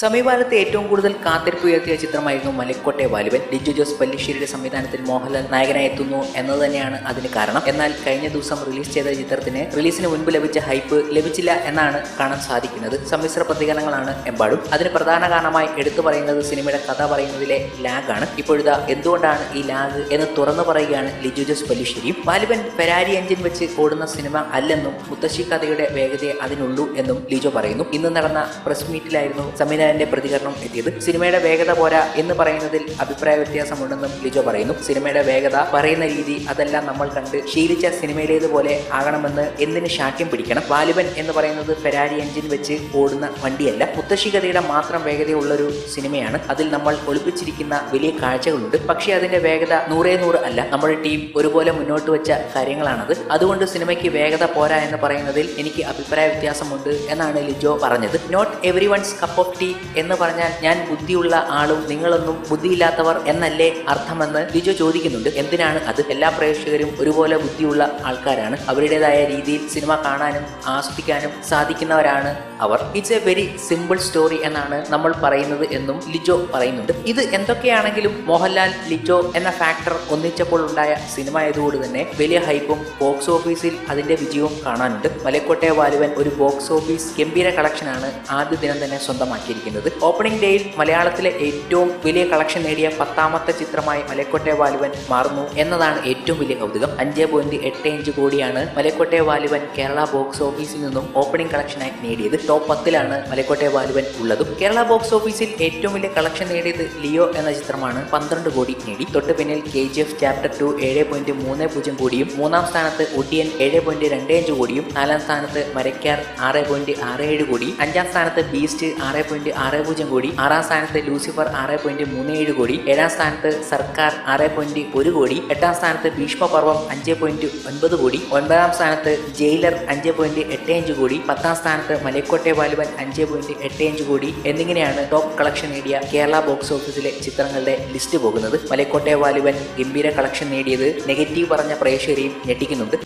സമീപകാലത്ത് ഏറ്റവും കൂടുതൽ കാത്തിരിപ്പ് ഉയർത്തിയ ചിത്രമായിരുന്നു മലക്കോട്ടെ വാലിബൻ. ലിജു ജോസ് പല്ലിശ്ശേരിയുടെ സംവിധാനത്തിൽ മോഹൻലാൽ നായകനായി എത്തുന്നു എന്നത് തന്നെയാണ് അതിന് കാരണം. എന്നാൽ കഴിഞ്ഞ ദിവസം റിലീസ് ചെയ്ത ചിത്രത്തിന് റിലീസിന് മുൻപ് ലഭിച്ച ഹൈപ്പ് ലഭിച്ചില്ല എന്നാണ് കാണാൻ സാധിക്കുന്നത്. സമ്മിശ്ര പ്രതികരണങ്ങളാണ് എമ്പാടും. അതിന് പ്രധാന കാരണമായി എടുത്തു പറയുന്നത് സിനിമയുടെ കഥ പറയുന്നതിലെ ലാഗാണ് ഇപ്പോഴിതാ എന്തുകൊണ്ടാണ് ഈ ലാഗ് എന്ന് തുറന്നു പറയുകയാണ് ലിജു ജോസ് പല്ലിശ്ശേരിയും. വാലിബൻ ഫെരാരി എഞ്ചിൻ വെച്ച് ഓടുന്ന സിനിമ അല്ലെന്നും മുത്തശ്ശി കഥയുടെ വേഗതയെ അതിനുള്ളൂ എന്നും ലിജോ പറയുന്നു. ഇന്ന് നടന്ന പ്രസ് മീറ്റിലായിരുന്നു സംവിധാനത്തിന്റെ പ്രതികരണം എത്തിയത്. സിനിമയുടെ വേഗത പോരാ എന്ന് പറയുന്നതിൽ അഭിപ്രായ വ്യത്യാസമുണ്ടെന്നും ലിജോ പറയുന്നു. സിനിമയുടെ വേഗത പറയുന്ന രീതി അതെല്ലാം നമ്മൾ കണ്ട് ശീലിച്ച സിനിമയിലേതുപോലെ ആകണമെന്ന് എന്തിന് ശാഠ്യം പിടിക്കണം? വാലിബൻ എന്ന് പറയുന്നത് ഫെരാരി എഞ്ചിൻ വെച്ച് ഓടുന്ന വണ്ടിയല്ല. മുത്തശ്ശി കഥയുടെ മാത്രം വേഗതയുള്ളൊരു സിനിമയാണ്. അതിൽ നമ്മൾ ഒളിപ്പിച്ചിരിക്കുന്ന വലിയ കാഴ്ചകളുണ്ട്. പക്ഷേ അതിന്റെ വേഗത നൂറേ നൂറ് അല്ല. നമ്മുടെ ടീം ഒരുപോലെ മുന്നോട്ട് വെച്ച കാര്യങ്ങളാണത്. അതുകൊണ്ട് സിനിമയ്ക്ക് വേഗത പോരാ എന്ന് പറയുന്നതിൽ എനിക്ക് അഭിപ്രായ വ്യത്യാസമുണ്ട് എന്നാണ് ലിജോ പറഞ്ഞത്. Not everyone's cup of tea എന്ന് പറഞ്ഞാൽ ഞാൻ ബുദ്ധിയുള്ള ആളും നിങ്ങളൊന്നും ബുദ്ധിയില്ലാത്തവർ എന്നല്ലേ അർത്ഥമെന്ന് ലിജോ ചോദിക്കുന്നുണ്ട്. എന്തിനാണ് അത്? എല്ലാ പ്രേക്ഷകരും ഒരുപോലെ ബുദ്ധിയുള്ള ആൾക്കാരാണ്. അവരുടേതായ രീതിയിൽ സിനിമ കാണാനും ആസ്വദിക്കാനും സാധിക്കുന്നവരാണ് അവർ. It's a very simple story എന്നാണ് നമ്മൾ പറയുന്നത് എന്നും ലിജോ പറയുന്നുണ്ട്. ഇത് എന്തൊക്കെയാണെങ്കിലും മോഹൻലാൽ ലിജോ എന്ന ഫാക്ടർ ഒന്നിച്ചപ്പോൾ ഉണ്ടായ സിനിമ ആയതുകൊണ്ട് തന്നെ വലിയ ഹൈപ്പും ബോക്സ് ഓഫീസിൽ അതിന്റെ വിജയവും കാണാനുണ്ട്. മലക്കോട്ടെ വാലുവൻ ഒരു ബോക്സ് ഓഫീസ് ഗംഭീര കളക്ഷനാണ് ആദ്യ ദിനം തന്നെ സ്വന്തമാക്കിയിരിക്കുന്നത്. ഓപ്പണിംഗ് ഡേയിൽ മലയാളത്തിലെ ഏറ്റവും വലിയ കളക്ഷൻ നേടിയ പത്താമത്തെ ചിത്രമായി മലക്കോട്ടെ വാലുവൻ മാറുന്നു എന്നതാണ് ഏറ്റവും വലിയ കൗതുകം. അഞ്ച് പോയിന്റ് എട്ട് ഇഞ്ച് കോടിയാണ് മലക്കോട്ടെ വാലുവൻ കേരള ബോക്സ് ഓഫീസിൽ നിന്നും ഓപ്പണിംഗ് കളക്ഷനായി നേടിയത്. ടോപ്പ് പത്തിലാണ് മലക്കോട്ടെ വാലുവൻ ഉള്ളതും. കേരള ബോക്സ് ഓഫീസിൽ ഏറ്റവും വലിയ കളക്ഷൻ നേടിയത് ലിയോ എന്ന ചിത്രമാണ് പന്ത്രണ്ട് കോടി നേടി. തൊട്ട് പിന്നിൽ K G F chapter two ഏഴ് പോയിന്റ് മൂന്ന് പൂജ്യം കോടിയും മൂന്നാം സ്ഥാനത്ത് ഒടിയൻ ഏഴ് പോയിന്റ് രണ്ട് അഞ്ച് കോടിയും നാലാം സ്ഥാനത്ത് മരക്കാർ ആറ് പോയിന്റ് ആറ് ഏഴ് കോടി അഞ്ചാം സ്ഥാനത്ത് ബീസ്റ്റ് ആറ് പോയിന്റ് ആറ് പൂജ്യം കോടി. ആറാം സ്ഥാനത്ത് ലൂസിഫർ ആറ് പോയിന്റ് മൂന്ന് ഏഴ് കോടി. ഏഴാം സ്ഥാനത്ത് സർക്കാർ ആറ് പോയിന്റ് ഒരു കോടി. എട്ടാം സ്ഥാനത്ത് ഭീഷ്മപർവം അഞ്ച് പോയിന്റ് ഒൻപത് കോടി. ഒൻപതാം സ്ഥാനത്ത് ജയിലർ അഞ്ച് പോയിന്റ് എട്ട് അഞ്ച് കോടി. പത്താം സ്ഥാനത്ത് മലക്കോട്ടെ വാലുവൻ അഞ്ച് പോയിന്റ് എട്ട് അഞ്ച് കോടി. എന്നിങ്ങനെയാണ് ടോപ്പ് കളക്ഷൻ നേടിയ കേരള ബോക്സ് ഓഫീസിലെ ചിത്രങ്ങളുടെ ലിസ്റ്റ് പോകുന്നത്. മലക്കോട്ടെ വാലുവൻ ഗംഭീര കളക്ഷൻ നേടിയത് നെഗറ്റീവ് പറഞ്ഞ പ്രേക്ഷകരെയും ഞെട്ടിക്കുന്നുണ്ട്.